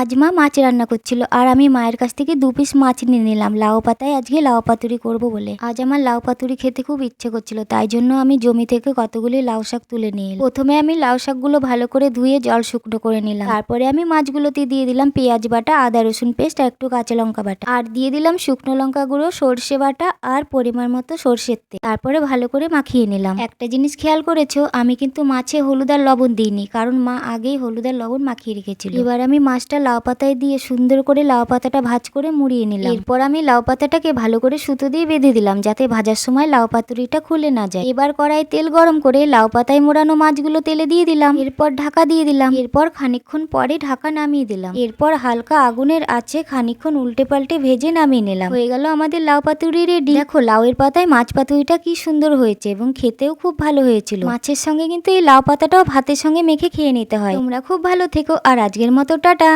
আজ মা মাছ রান্না করছিল আর আমি মায়ের কাছ থেকে দু পিস মাছ নিয়ে নিলাম। লাউ পাতায় আজকে লাউ পাতুরি করব বলে। আজ আমার লাউ পাতুরি খেতে খুব ইচ্ছে করছিল, তাই জন্য আমি জমি থেকে কতগুলি লাউ শাক তুলে নিয়ে। প্রথমে আমি লাউ শাকগুলো ভালো করে ধুয়ে জল শুকনো করে নিলাম। তারপরে আমি মাছগুলোতে দিয়ে দিলাম পেঁয়াজ বাটা, আদা, রসুন পেস্ট আর একটু কাঁচা লঙ্কা বাটা। আর দিয়ে দিলাম শুকনো লঙ্কা গুঁড়ো, সর্ষে বাটা আর পরিমাণ মতো সর্ষের তেল। তারপরে ভালো করে মাখিয়ে নিলাম। একটা জিনিস খেয়াল করেছ, আমি কিন্তু মাছে হলুদ আর লবণ দিইনি, কারণ মা আগেই হলুদ আর লবণ মাখিয়ে রেখেছিল। এবার আমি মাছটা লাউ পাতায় দিয়ে সুন্দর করে লাউ পাতাটা ভাজ করে মুড়িয়ে নিলাম। এরপর আমি লাউ পাতাটাকে ভালো করে সুতো দিয়ে বেঁধে দিলাম যাতে ভাজার সময় লাউ পাতুরিটা খুলে না যায়। এবার কড়াই তেল গরম করে লাউ পাতায় মোড়ানো মাছগুলো তেলে দিয়ে দিলাম। এরপর ঢাকা দিয়ে দিলাম। এরপর খানিকক্ষণ পরে ঢাকা নামিয়ে দিলাম। এরপর হালকা আগুনের আছে খানিকক্ষণ উল্টে পাল্টে ভেজে নামিয়ে নিলাম। হয়ে গেল আমাদের লাউ পাতুরি রেডি দেখো, লাউয়ের পাতায় মাছ পাতুরিটা কি সুন্দর হয়েছে এবং খেতেও খুব ভালো হয়েছিল। মাছের সঙ্গে কিন্তু এই লাউ পাতাটাও ভাতের সঙ্গে মেখে খেয়ে নিতে হয়। তোমরা খুব ভালো থেকো। আর আজকের মতো টাটা।